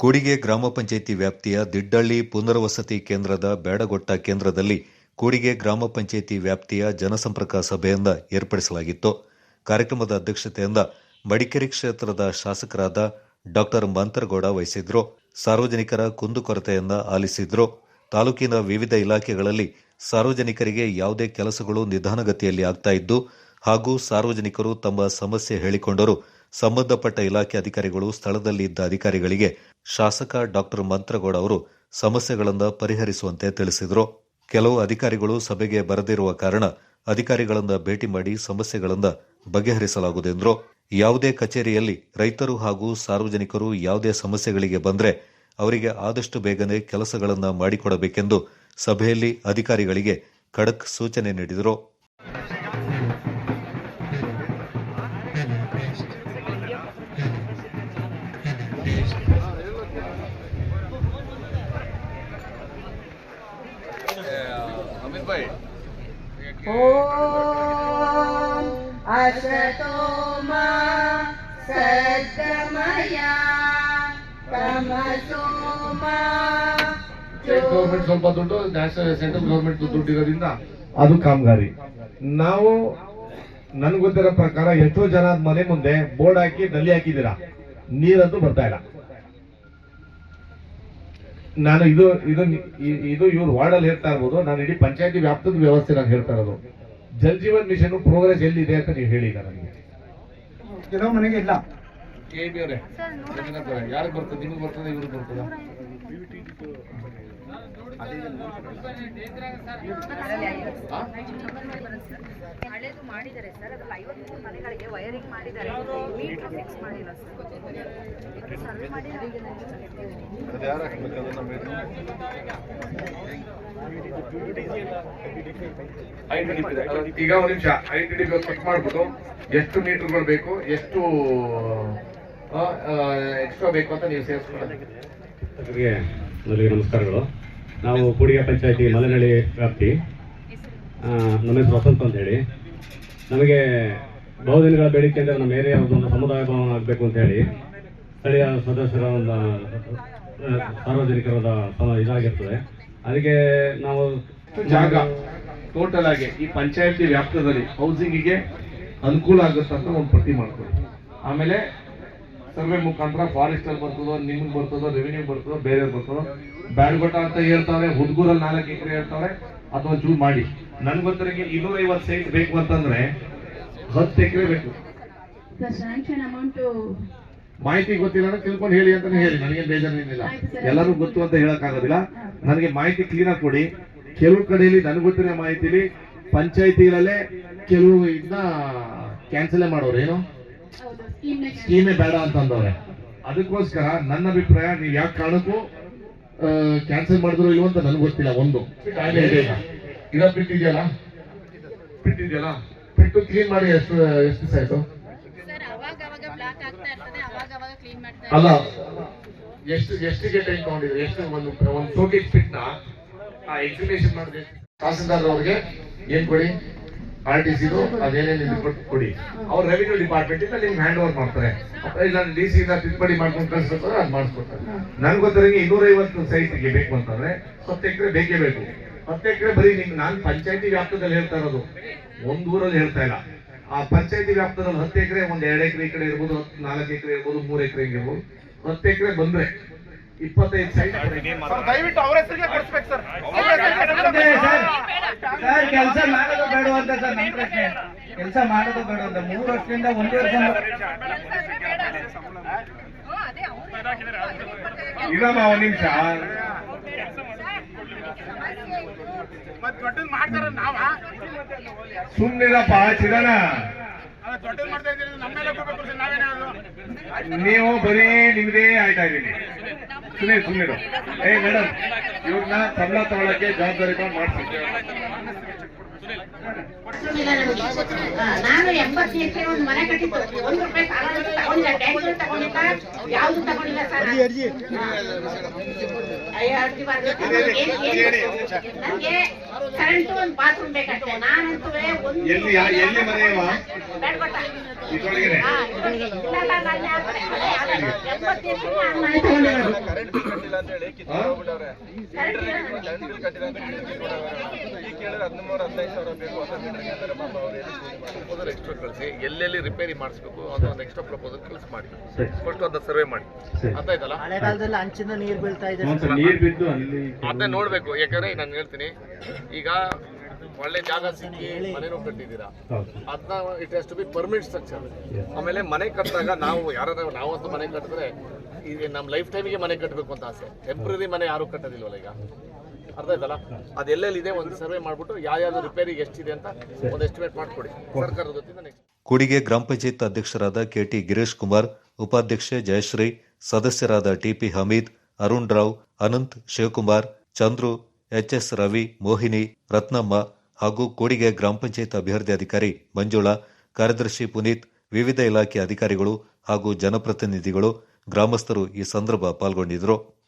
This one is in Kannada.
ಕೂಡಿಗೆ ಗ್ರಾಮ ಪಂಚಾಯಿತಿ ವ್ಯಾಪ್ತಿಯ ದಿಡ್ಡಳ್ಳಿ ಪುನರ್ವಸತಿ ಕೇಂದ್ರದ ಬೇಡಗೊಟ್ಟ ಕೇಂದ್ರದಲ್ಲಿ ಕೂಡಿಗೆ ಗ್ರಾಮ ಪಂಚಾಯಿತಿ ವ್ಯಾಪ್ತಿಯ ಜನಸಂಪರ್ಕ ಸಭೆಯಿಂದ ಏರ್ಪಡಿಸಲಾಗಿತ್ತು. ಕಾರ್ಯಕ್ರಮದ ಅಧ್ಯಕ್ಷತೆಯಿಂದ ಮಡಿಕೇರಿ ಕ್ಷೇತ್ರದ ಶಾಸಕರಾದ ಡಾಕ್ಟರ್ ಮಂತರಗೌಡ ವಹಿಸಿದ್ರು. ಸಾರ್ವಜನಿಕರ ಕುಂದುಕೊರತೆಯನ್ನ ಆಲಿಸಿದ್ರು. ತಾಲೂಕಿನ ವಿವಿಧ ಇಲಾಖೆಗಳಲ್ಲಿ ಸಾರ್ವಜನಿಕರಿಗೆ ಯಾವುದೇ ಕೆಲಸಗಳು ನಿಧಾನಗತಿಯಲ್ಲಿ ಆಗ್ತಾ ಇದ್ದು ಹಾಗೂ ಸಾರ್ವಜನಿಕರು ತಮ್ಮ ಸಮಸ್ಯೆ ಹೇಳಿಕೊಂಡರೂ. ಸಂಬಂಧಪಟ್ಟ ಇಲಾಖೆ ಅಧಿಕಾರಿಗಳು ಸ್ಥಳದಲ್ಲಿ ಇದ್ದ ಅಧಿಕಾರಿಗಳಿಗೆ ಶಾಸಕ ಡಾಕ್ಟರ್ ಮಂತ್ರಗೌಡ ಅವರು ಸಮಸ್ಯೆಗಳನ್ನು ಪರಿಹರಿಸುವಂತೆ ತಿಳಿಸಿದರು. ಕೆಲವು ಅಧಿಕಾರಿಗಳು ಸಭೆಗೆ ಬರದಿರುವ ಕಾರಣ ಅಧಿಕಾರಿಗಳನ್ನು ಭೇಟಿ ಮಾಡಿ ಸಮಸ್ಯೆಗಳನ್ನ ಬಗೆಹರಿಸಲಾಗುವುದೆಂದರು ಯಾವುದೇ ಕಚೇರಿಯಲ್ಲಿ ರೈತರು ಹಾಗೂ ಸಾರ್ವಜನಿಕರು ಯಾವುದೇ ಸಮಸ್ಯೆಗಳಿಗೆ ಬಂದರೆ ಅವರಿಗೆ ಆದಷ್ಟು ಬೇಗನೆ ಕೆಲಸಗಳನ್ನು ಮಾಡಿಕೊಡಬೇಕೆಂದು ಸಭೆಯಲ್ಲಿ ಅಧಿಕಾರಿಗಳಿಗೆ ಖಡಕ್ ಸೂಚನೆ ನೀಡಿದರು. ॐ असतो मा सद्गमया तमसो मा ಸ್ಟೇಟ್ ಗೌರ್ಮೆಂಟ್ ಸ್ವಲ್ಪ ದುಡ್ಡು ನ್ಯಾಷನಲ್ ಸೆಂಟ್ರಲ್ ಗೌರ್ಮೆಂಟ್ ದುಡ್ಡು ಇರೋದ್ರಿಂದ ಅದು ಕಾಮಗಾರಿ ನಾವು ನನ್ಗೆ ಗೊತ್ತಿರೋ ಪ್ರಕಾರ ಎಷ್ಟೋ ಜನ ಮನೆ ಮುಂದೆ ಬೋರ್ಡ್ ಹಾಕಿ ನಲ್ಲಿ ಹಾಕಿದ್ದೀರಾ ನೀರಂತೂ ಬರ್ತಾ ಇಲ್ಲ ನಾನು ಇದು ಇದು ಇದು ಇವ್ರು ವಾರ್ಡಲ್ಲಿ ಹೇಳ್ತಾ ಇರ್ಬೋದು ನಾನು ಇಡೀ ಪಂಚಾಯತಿ ವ್ಯಾಪ್ತದ ವ್ಯವಸ್ಥೆ ನಾನು ಹೇಳ್ತಾ ಇರೋದು. ಜಲ್ ಜೀವನ್ ಮಿಷನ್ ಪ್ರೋಗ್ರೆಸ್ ಎಲ್ಲಿದೆ ಅಂತ ನೀವು ಹೇಳಿ ಈಗ ನನಗೆ. ಕೆಲವು ಮನೆಗೆ ಇಲ್ಲ. ಕೆ ಬಿ ಅವರೇ ಯಾರಿಗೆ ಬರ್ತದೆ? ನಿಮಗೆ ಬರ್ತದೆ ಇವ್ರಿಗೆ ಬರ್ತದ? ಹಳೇದು ಮಾಡಿದ್ದಾರೆ ಸರ್. ಅದ್ರಲ್ಲಿ ಐವತ್ಮೂರು ಮನೆಗಳಿಗೆ ವೈರಿಂಗ್ ಮಾಡಿದ್ದಾರೆ. ಮೀಟರ್ ಫಿಕ್ಸ್ ಮಾಡಿಲ್ಲ ಸರ್. ಸರ್ವೆ ಮಾಡಿ ಈಗ ಒಂದು ನಿಮಿಷ. ಐ ಟಿ ಡಿ ಚೆಕ್ ಮಾಡ್ಬಿಟ್ಟು ಎಷ್ಟು ಮೀಟರ್ಗಳು ಬೇಕು ಎಷ್ಟು ಎಕ್ಸ್ಟ್ರಾ ಬೇಕು ಅಂತ ನೀವು ಸೇರಿಸ್ಕೊಳ್ಳಿ ಎಲ್ಲರಿಗೆ ಮೊದಲಿಗೆ ನಮಸ್ಕಾರಗಳು. ನಾವು ಕೂಡಿಗೆ ಪಂಚಾಯತಿ ಮಲೆನಳ್ಳಿ ವ್ಯಾಪ್ತಿ ನಮ್ಮ ಹೆಸರು ವಸಂತ್ ಅಂತ ಹೇಳಿ ನಮಗೆ ಬಹುದಿನಗಳ ಬೇಡಿಕೆ ಅಂದರೆ ನಮ್ಮ ಏರಿಯಾ ಒಂದು ಸಮುದಾಯ ಭವನ ಆಗಬೇಕು ಅಂತ ಹೇಳಿ ಸ್ಥಳೀಯ ಸದಸ್ಯರ ಒಂದು ಸಾರ್ವಜನಿಕರದ ಇದಾಗಿರ್ತದೆ. ಅದಕ್ಕೆ ನಾವು ಜಾಗ ಟೋಟಲ್ ಆಗಿ ಈ ಪಂಚಾಯತಿ ವ್ಯಾಪ್ತದಲ್ಲಿ ಹೌಸಿಂಗಿಗೆ ಅನುಕೂಲ ಆಗುತ್ತೆ ಅಂತ ಒಂದು ಪಟ್ಟಿ ಮಾಡ್ತೀವಿ. ಆಮೇಲೆ ಸರ್ವೆ ಮುಖಾಂತರ ಫಾರೆಸ್ಟ್ ಅಲ್ಲಿ ಬರ್ತದೋ, ನಿಮ್ಗೆ ಬರ್ತದೋ ರೆವಿನ್ಯೂ ಬರ್ತದೋ ಬೇರೆ ಬರ್ತದೋ ಬ್ಯಾಡ್ಗೊಟ್ಟ ಅಂತ ಹೇಳ್ತಾರೆ, ಹುಡುಗರಲ್ಲಿ ನಾಲ್ಕು ಎಕರೆ ಹೇಳ್ತಾರೆ, ಅಥವಾ ಚೂರು ಮಾಡಿ. ನನ್ಗೆ ಗೊತ್ತಿರಂಗೆ ಇನ್ನೂರ ಐವತ್ತು ಸೈಟ್ ಬೇಕು ಅಂತಂದ್ರೆ ಹತ್ತು ಎಕರೆ ಬೇಕು. The sanction amount to ಮಾಹಿತಿ ಗೊತ್ತಿಲ್ಲ ಅಂದ್ರೆ ತಿಳ್ಕೊಂಡು ಹೇಳಿ ಅಂತಾನೆ ಹೇಳಿ. ನನಗೆ ಬೇಜಾರೇನಿಲ್ಲ ಎಲ್ಲರೂ ಗೊತ್ತು ಅಂತ ಹೇಳಕ್ ಆಗೋದಿಲ್ಲ ನನಗೆ ಮಾಹಿತಿ ಕ್ಲೀನ್ ಆಗಿ ಕೊಡಿ. ಕೆಲವು ಕಡೆಯಲ್ಲಿ ನನಗೆ ಗೊತ್ತಿರೋ ಮಾಹಿತಿಲಿ ಪಂಚಾಯತಿಗಳಲ್ಲೇ ಕೆಲವು ಇದನ್ನ ಕ್ಯಾನ್ಸಲ್ ಮಾಡೋರು ಏನು? ಹೌದು scheme next. ಸ್ಕೀಮೇ ಬೇಡ ಅಂತಂದವ್ರೆ. ಅದಕ್ಕೋಸ್ಕರ ನನ್ನ ಅಭಿಪ್ರಾಯ ನೀವು ಯಾವ ಕಾರಣಕ್ಕೂ ಕ್ಯಾನ್ಸಲ್ ಮಾಡಿದ್ರು ಇಲ್ವೋ ಅಂತ ನನಗೆ ಗೊತ್ತಿಲ್ಲ ಒಂದು. ಕಾಯಿಲೆ ಇದೆ ಈಗ ಇರೋ ಬಿಟ್ಟಿದೆಯಲ್ಲ? ಬಿಟ್ಟಿದೆಯಲ್ಲ? ಬಿಟ್ಟು ಕ್ಲೀನ್ ಮಾಡಿ ಎಷ್ಟು ಎಷ್ಟು ದಿವಸ ಆಯ್ತು? ಅಲ್ಲ ಎಷ್ಟು ಎಷ್ಟಿಗೆ ಟೈಮ್ ತಗೊಂಡಿದ್ರು? ಎಷ್ಟು ಒಂದು ಒಂದು ಟೋಟಿ ಫಿಟ್ನ ಎಕ್ಸಿಬಿಷನ್ ಮಾಡಿದ್ರೆ ತಹಸೀಲ್ದಾರ್ ಅವ್ರಿಗೆ ಏನ್ ಕೊಡಿ? ಆರ್ ಟಿ ಸಿದು ಅದೇನೇನು ಕೊಡಿ ಅವ್ರು ರೆವಿನ್ಯೂ ಡಿಪಾರ್ಟ್ಮೆಂಟ್ ಇಂದ ನಿಮ್ಗೆ ಹ್ಯಾಂಡ್ ಓವರ್ ಮಾಡ್ತಾರೆ ಇಲ್ಲ ಡಿ ಸಿ ಇಂದ ತಿದ್ದುಪಡಿ ಮಾಡ್ಕೊಂಡು ಕಳಿಸ್ಕೊತಾರೆ ಅದು ಮಾಡಿಸ್ಕೊಡ್ತಾರೆ. ನನ್ಗೆ ಗೊತ್ತಿರಂಗೆ ಇನ್ನೂರೈವತ್ತು ಸೈಟ್ಗೆ ಬೇಕು ಅಂತಂದ್ರೆ ಹತ್ತು ಎಕರೆ ಬೇಕೇ ಬೇಕು. ಹತ್ತು ಎಕರೆ ಬರೀ ನಿಮ್ಗೆ ನಾನು ಪಂಚಾಯತಿ ವ್ಯಾಪ್ತದಲ್ಲಿ ಹೇಳ್ತಾ ಇರೋದು. ಒಂದ್ ಊರಲ್ಲಿ ಹೇಳ್ತಾ ಇಲ್ಲ. ಆ ಪಂಚಾಯತಿ ವ್ಯಾಪ್ತದಲ್ಲಿ ಹತ್ತು ಎಕರೆ ಒಂದ್ ಎರಡು ಎಕರೆ ಈ ಕಡೆ ಇರ್ಬೋದು ಹತ್ತು ನಾಲ್ಕು ಎಕರೆ ಇರ್ಬೋದು ಮೂರು ಎಕರೆ ಇರ್ಬೋದು. ಹತ್ತು ಎಕರೆ ಬಂದ್ರೆ ಇಪ್ಪತ್ತೈದು ಸೈಟ್ ದಯವಿಟ್ಟು ಅವ್ರ ಹೆಸರಿಗೆ ಕೊಡಿಸ್ಬೇಕು ಸರ್. ಸರ್. ಕೆಲಸ ಮಾಡೋದು ಬೇಡ ಅಂತ ಸರ್ ನಮ್ಮ ಪ್ರಶ್ನೆ. ಕೆಲಸ ಮಾಡೋದು ಬೇಡ ಅಂತ ಮೂರು ವರ್ಷದಿಂದ ಒಂದು ವರ್ಷ ಅದೇ ಅವ್ರು ಇರಮ್ಮ ಒಂದ್ ನಿಮಿಷ. ಸುಮ್ನಿರಪ್ಪ ಚಿರಣ ನೀವು ಬರೀ ನಿಮ್ದೇ ಆಯ್ತಾ ಇದೀನಿ ಸುಮ್ಮನೆ ಸುಮ್ಮನೆ ಏ ಮೇಡಮ್ ಇವ್ರನ್ನ ಸಂಬಳ ತಗೊಳಕ್ಕೆ ಜವಾಬ್ದಾರಿ ತಗೊಂಡು ಮಾಡ್ಸಿದ್ದೆ ಇಲ್ಲ ನಮ್ಗೆ. ಆ, ನಾನು ಎಂಬತ್ತು ಎಕರೆ ಒಂದು ಮನೆ ಕಟ್ಟಿದ್ದು. ಒಂದು ರೂಪಾಯಿ ಸಾಲ ತಗೊಂಡಿಲ್ಲ ಟ್ಯಾಕ್ಸ್ ತಗೊಂಡಿಲ್ಲ ಯಾವ್ದು ತಗೊಂಡಿಲ್ಲ ಸರ್ ನನ್ಗೆ ಕರೆಂಟ್ ಒಂದು ಬಾತ್ರೂಮ್ ನಾನಂತೂ ಒಂದು ಎಲ್ಲಿ ಯಾ- ಎಲ್ಲಿ ಮನೆ? ಬೇಡ್ಕೊಟ್ಟ. ಇದ್ರೊಳಗೇನೆ? ಹಾ, ಇಲ್ಲ, ಇಲ್ಲ, ಇಲ್ಲ, ಕಡೆ, ಕರೆಂಟ್ ಬಿಲ್ ಕಟ್ಟಿಲ್ಲ ಅಂತ ಹೇಳಿ ಕಿತ್ಕೊಂಡು ಹೋಗ್ಬಿಟ್ಟವ್ರೆ. ಕರೆಂಟ್ ಬಿಲ್ ಕಟ್ಟಿಲ್ಲ ಅಂತ ಹೇಳಿ ಕಿತ್ಕೊಂಡವ್ರೆ ಈಗ ಕೇಳಿದ್ರೆ ಹದಿಮೂರು ಹದಿನೈದು ಸಾವಿರ ಬೇಕು ಹೊಸ ಮೀಟರ್ಗೆ ಅಂತಾರೆ ಪಾಪ ಅವ್ರು ಎಲ್ಲಿ ಕೂಲಿ ಮಾಡ್ತಾರೆ? ಪ್ರಪೋಸಲ್ ಎಕ್ಸ್ಟ್ರಾ ಕಳಿಸಿ. ಎಲ್ಲೆಲ್ಲಿ ರಿಪೇರಿ ಮಾಡಿಸ್ಬೇಕು ಅಂತ ಒಂದು ಎಕ್ಸ್ಟ್ರಾ ಪ್ರಪೋಸಲ್ ಕಳಿಸಿ ಮಾಡಿ. ಫಸ್ಟ್ ಒಂದು ಸರ್ವೆ ಮಾಡಿ. ಅಂತ ಅರ್ಥ ಆಯ್ತಲ್ಲ? ಮಳೆಗಾಲದಲ್ಲಿ ಹಂಚಿನ ನೀರು ಬೀಳ್ತಾ ಇದೆ. ಒಂದು ನೀರು ಬಿದ್ದು ಅಲ್ಲಿ ಅದನ್ನೇ ನೋಡ್ಬೇಕು. ಯಾಕಂದ್ರೆ ನಾನು ಹೇಳ್ತೀನಿ. ಈಗ ಒಳ್ಳೆ ಜಾಗ ಸಿಕ್ಕಿ ಮನೆನೂ ಕಟ್ಟಿದ್ದೀರಾ? ಅದನ್ನ it has to be permit structure ಆಮೇಲೆ ಮನೆ ಕಟ್ಟಿದಾಗ ನಾವು ಯಾರಾದ್ರೂ ನಾವಂತೂ ಮನೆ ಕಟ್ಟಿದ್ರೆ ಈಗ ನಮ್ಮ ಲೈಫ್ ಟೈಮಿಗೆ ಮನೆ ಕಟ್ಟಬೇಕು ಅಂತ ಆಸೆ. ಟೆಂಪ್ರರಿ ಮನೆ ಯಾರು ಕಟ್ಟೋದಿಲ್ವಲ್ಲ ಈಗ? ಅರ್ಥ ಆಯ್ತಲ್ಲ? ಅದು ಎಲ್ಲೆಲ್ಲಿದೆ ಒಂದು ಸರ್ವೆ ಮಾಡ್ಬಿಟ್ಟು ಯಾವ್ಯಾವ ರಿಪೇರಿ ಎಷ್ಟಿದೆ ಅಂತ ಒಂದು ಎಸ್ಟಿಮೇಟ್ ಮಾಡ್ಕೊಡಿ. ಸರ್ಕಾರದ ನೆಕ್ಸ್ಟ್ ಕೂಡಿಗೆ ಗ್ರಾಮ ಪಂಚಾಯತ್ ಅಧ್ಯಕ್ಷರಾದ ಕೆಟಿ ಗಿರೀಶ್ ಕುಮಾರ್ ಉಪಾಧ್ಯಕ್ಷೆ ಜಯಶ್ರೀ ಸದಸ್ಯರಾದ T P Hameed Arun Rao Anant Shivakumar Chandru H S Ravi, Mohini, Ratnamma ಹಾಗೂ ಕೂಡಿಗೆ ಗ್ರಾಮ ಪಂಚಾಯತ್ ಅಭಿವೃದ್ಧಿ ಅಧಿಕಾರಿ ಮಂಜುಳಾ, ಕಾರ್ಯದರ್ಶಿ ಪುನೀತ್, ವಿವಿಧ ಇಲಾಖೆ ಅಧಿಕಾರಿಗಳು ಹಾಗೂ ಜನಪ್ರತಿನಿಧಿಗಳು, ಗ್ರಾಮಸ್ಥರು ಈ ಸಂದರ್ಭ ಪಾಲ್ಗೊಂಡಿದ್ದರು.